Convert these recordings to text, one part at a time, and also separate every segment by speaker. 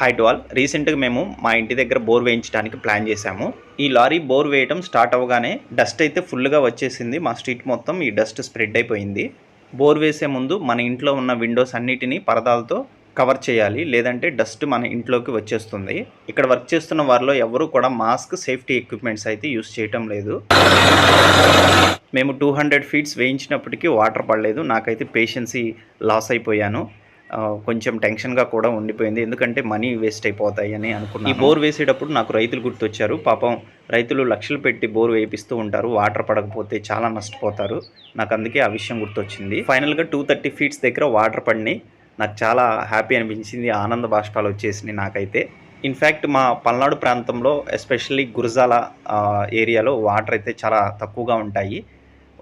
Speaker 1: Height wall రీసెంట్గా మేము మా ఇంటి దగ్గర బోర్ వేయించడానికి ప్లాన్ చేశాము. ఈ లారీ బోర్ వేయటం స్టార్ట్ అవ్వగానే డస్ట్ అయితే ఫుల్గా వచ్చేసింది. మా స్ట్రీట్ మొత్తం ఈ డస్ట్ స్ప్రెడ్ అయిపోయింది. బోర్ వేసే ముందు మన ఇంట్లో ఉన్న విండోస్ అన్నిటినీ పరదాలతో కవర్ చేయాలి. లేదంటే డస్ట్ మన ఇంట్లోకి వచ్చేస్తుంది. ఇక్కడ వర్క్ చేస్తున్న వారిలో ఎవరు కూడా మాస్క్ సేఫ్టీ ఎక్విప్మెంట్స్ అయితే యూస్ చేయటం లేదు. మేము టూ హండ్రెడ్ ఫీట్స్ వేయించినప్పటికీ వాటర్ పడలేదు. నాకైతే పేషెన్సీ లాస్ అయిపోయాను. కొంచెం టెన్షన్గా కూడా ఉండిపోయింది. ఎందుకంటే మనీ వేస్ట్ అయిపోతాయి అని అనుకున్నాను. ఈ బోర్ వేసేటప్పుడు నాకు రైతులు గుర్తొచ్చారు. పాపం రైతులు లక్షలు పెట్టి బోర్ వేపిస్తూ ఉంటారు. వాటర్ పడకపోతే చాలా నష్టపోతారు. నాకు అందుకే ఆ విషయం గుర్తొచ్చింది. ఫైనల్గా టూ థర్టీ ఫీట్స్ దగ్గర వాటర్ పడినాయి నాకు చాలా హ్యాపీ అనిపించింది. ఆనంద బాష్పాలు వచ్చేసినాయి నాకైతే. ఇన్ఫ్యాక్ట్ మా పల్నాడు ప్రాంతంలో ఎస్పెషల్లీ గురజాల ఏరియాలో వాటర్ అయితే చాలా తక్కువగా ఉంటాయి.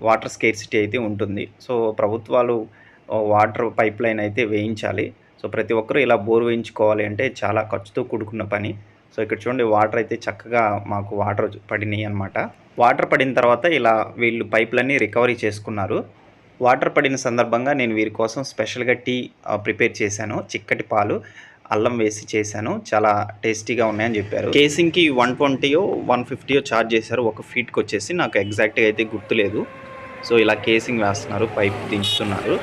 Speaker 1: వాటర్ స్కేర్సిటీ అయితే ఉంటుంది. సో ప్రభుత్వాలు వాటర్ పైప్ లైన్ అయితే వేయించాలి. సో ప్రతి ఒక్కరూ ఇలా బోర్ వేయించుకోవాలి అంటే చాలా ఖర్చుతో కూడుకున్న పని. సో ఇక్కడ చూడండి వాటర్ అయితే చక్కగా మాకు వాటర్ పడినాయి అనమాట వాటర్ పడిన తర్వాత ఇలా వీళ్ళు పైపులన్నీ రికవరీ చేసుకున్నారు. వాటర్ పడిన సందర్భంగా నేను వీరి కోసం స్పెషల్గా టీ ప్రిపేర్ చేశాను. చిక్కటి పాలు అల్లం వేసి చేశాను. చాలా టేస్టీగా ఉన్నాయని చెప్పారు. కేసింగ్కి వన్ ట్వంటీయో వన్ ఫిఫ్టీయో ఛార్జ్ చేశారు. ఒక ఫీట్కి వచ్చేసి నాకు ఎగ్జాక్ట్గా అయితే గుర్తులేదు. సో ఇలా కేసింగ్ వేస్తున్నారు పైప్ దించుతున్నారు.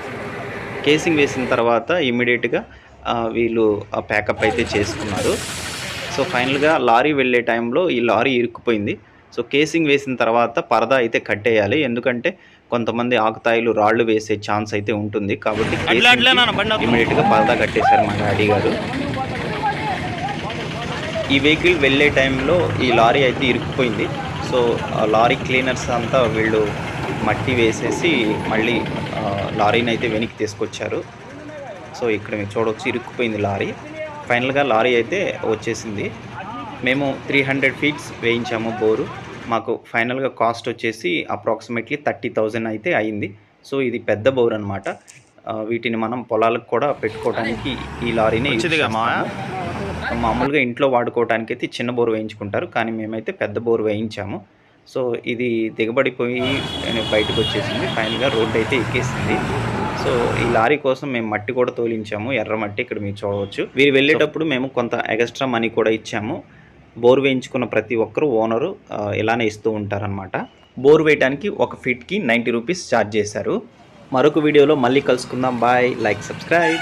Speaker 1: కేసింగ్ వేసిన తర్వాత ఇమీడియట్గా వీళ్ళు ఆ ప్యాకప్ అయితే చేసుకున్నారు. సో ఫైనల్గా లారీ వెళ్ళే టైంలో ఈ లారీ ఇరుక్కుపోయింది. సో కేసింగ్ వేసిన తర్వాత పరదా అయితే కట్టేయాలి. ఎందుకంటే కొంతమంది ఆకుతాయిలు రాళ్ళు వేసే ఛాన్స్ అయితే ఉంటుంది. కాబట్టి ఇమీడియట్గా పరదా కట్టేశారు మా డాడీ గారు. ఈ వెహికల్ వెళ్ళే టైంలో ఈ లారీ అయితే ఇరుక్కుపోయింది. సో ఆ లారీ క్లీనర్స్ అంతా వీళ్ళు మట్టి వేసేసి మళ్ళీ లారీని అయితే వెనక్కి తీసుకొచ్చారు. సో ఇక్కడ మీరు చూడవచ్చు ఇరుక్కుపోయింది లారీ. ఫైనల్గా లారీ అయితే వచ్చేసింది. మేము త్రీ హండ్రెడ్ ఫీట్స్ వేయించాము బోరు. మాకు ఫైనల్గా కాస్ట్ వచ్చేసి అప్రాక్సిమేట్లీ థర్టీ థౌజండ్ అయితే అయింది. సో ఇది పెద్ద బోర్ అనమాట వీటిని మనం పొలాలకు కూడా పెట్టుకోవడానికి ఈ లారీని. మామూలుగా ఇంట్లో వాడుకోవడానికి అయితే చిన్న బోర్ వేయించుకుంటారు. కానీ మేమైతే పెద్ద బోర్ వేయించాము. సో ఇది దిగబడిపోయి బయటకు వచ్చేసింది. ఫైనల్గా రోడ్డు అయితే ఎక్కేసింది. సో ఈ లారీ కోసం మేము మట్టి కూడా తోలించాము. ఎర్ర మట్టి ఇక్కడ మీరు చూడవచ్చు. వీరు వెళ్ళేటప్పుడు మేము కొంత ఎక్స్ట్రా మనీ కూడా ఇచ్చాము. బోర్ వేయించుకున్న ప్రతి ఒక్కరు ఓనరు ఇలానే ఇస్తూ ఉంటారనమాట బోర్ వేయడానికి ఒక ఫీట్కి నైంటీ రూపీస్ ఛార్జ్ చేశారు. మరొక వీడియోలో మళ్ళీ కలుసుకుందాం. బాయ్. Like subscribe.